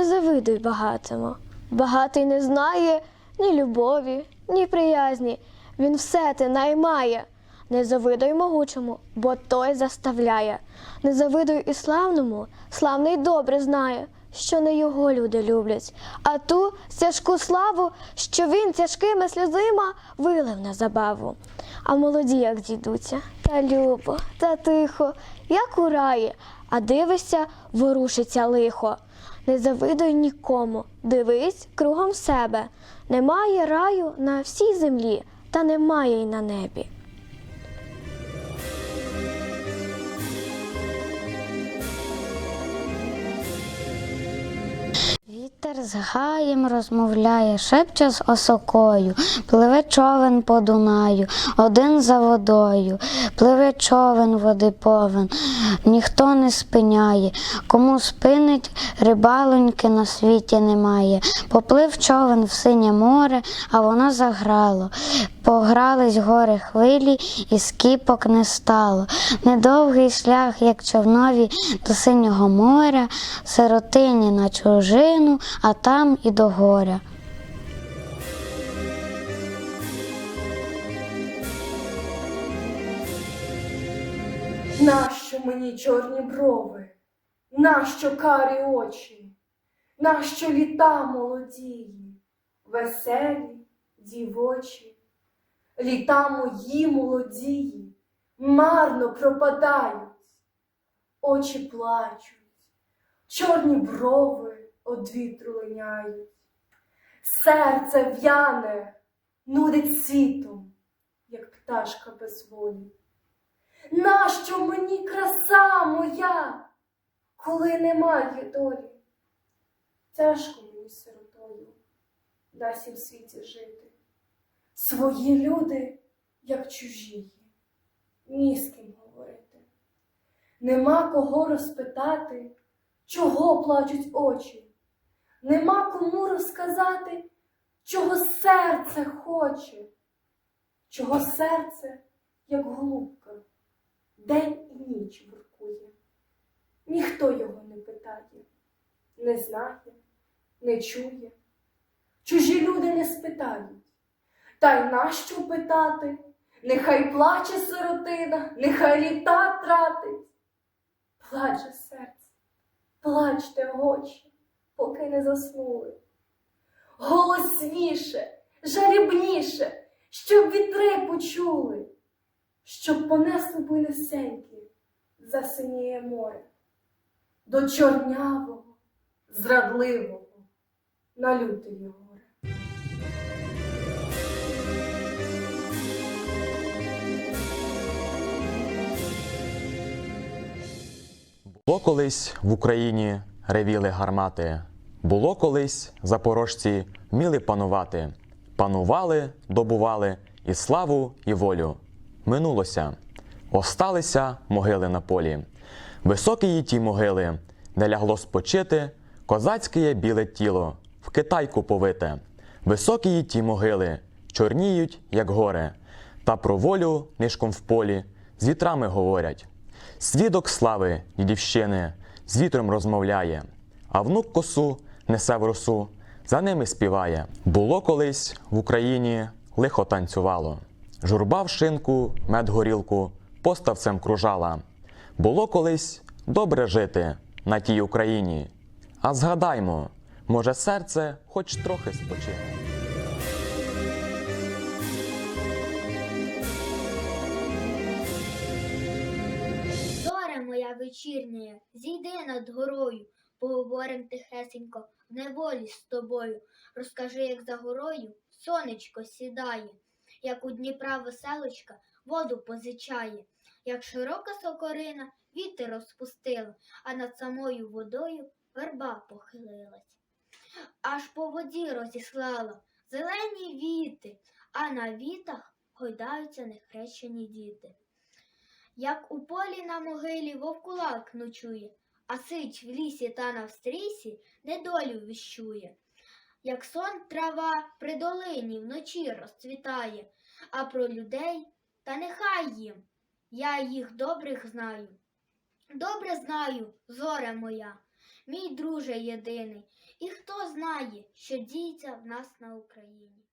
Не завидуй багатому. Багатий не знає ні любові, ні приязні. Він все те наймає. Не завидуй могучому, бо той заставляє. Не завидуй і славному, славний добре знає, що не його люди люблять, а ту тяжку славу, що він тяжкими сльозима вилив на забаву. А молоді, як дідуться, та любо, та тихо, як у раї, а дивишся, ворушиться лихо. Не завидуй нікому, дивись кругом себе. Немає раю на всій землі, та немає й на небі. Вітер з гаєм розмовляє, шепче з осокою, пливе човен по Дунаю, один за водою, пливе човен води повен, ніхто не спиняє, кому спинить, рибалоньки на світі немає. Поплив човен в синє море, а воно заграло. Погрались гори хвилі, і скіпок не стало. Недовгий шлях, як човнові, до синього моря, сиротині на чужину, а там і до горя. Нащо мені чорні брови? Нащо карі очі? Нащо літа молодії, веселі, дівочі? Літа мої молодії марно пропадають, очі плачуть, чорні брови од вітру линяють, серце в'яне, нудить світом, як пташка без волі. Нащо мені краса моя, коли немає долі? Тяжко мені сиротою на сім світі жити. Свої люди, як чужі, ні з ким говорити. Нема кого розпитати, чого плачуть очі. Нема кому розказати, чого серце хоче, чого серце, як голубка день і ніч воркує. Ніхто його не питає, не знає, не чує. Чужі люди не спитають. Та й нащо питати? Нехай плаче сиротина, нехай літа тратить. Плаче серце, плачте очі, поки не заснули. Голосніше, жалібніше, щоб вітри почули щоб буйнесеньки за синіє море, до чорнявого, зрадливого на лютої горе. Було колись в Україні ревіли гармати. Було колись запорожці вміли панувати. Панували, добували і славу, і волю. Минулося. Осталися могили на полі. Високі її ті могили, де лягло спочити, козацьке біле тіло, в китайку повите. Високі її ті могили, чорніють, як горе, та про волю нишком в полі з вітрами говорять. Свідок слави дідівщини з вітром розмовляє, а внук косу несе в росу, за ними співає. Було колись в Україні лихо танцювало. Журба в шинку, мед горілку, поставцем кружала. Було колись добре жити на тій Україні. А згадаймо, може, серце хоч трохи спочине. Вечірня, зійди над горою, поговорим тихесенько в неволі з тобою. Розкажи, як за горою сонечко сідає, як у Дніпра веселочка воду позичає, як широка сокорина вітер розпустила, а над самою водою верба похилилась. Аж по воді розіслала зелені віти, а на вітах гойдаються нехрещені діти. Як у полі на могилі вовкулак ночує, а сич в лісі та на встрісі недолю віщує. Як сон трава при долині вночі розцвітає, а про людей та нехай їм, я їх добрих знаю. Добре знаю, зоре моя, мій друже єдиний, І хто знає, що діється в нас на Україні.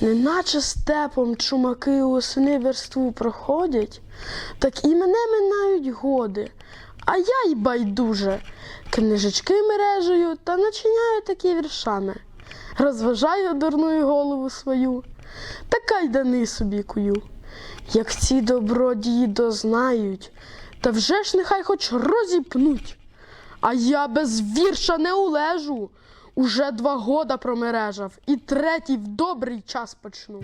Неначе степом чумаки осени верству проходять, так і мене минають годи, а я й байдуже книжечки мережею та начиняю такі віршами, розважаю дурную голову свою, та кайдани собі кую. Як ці добродії дознають, та вже ж нехай хоч розіпнуть. А я без вірша не улежу. Уже два года промережав, і третій в добрий час почну.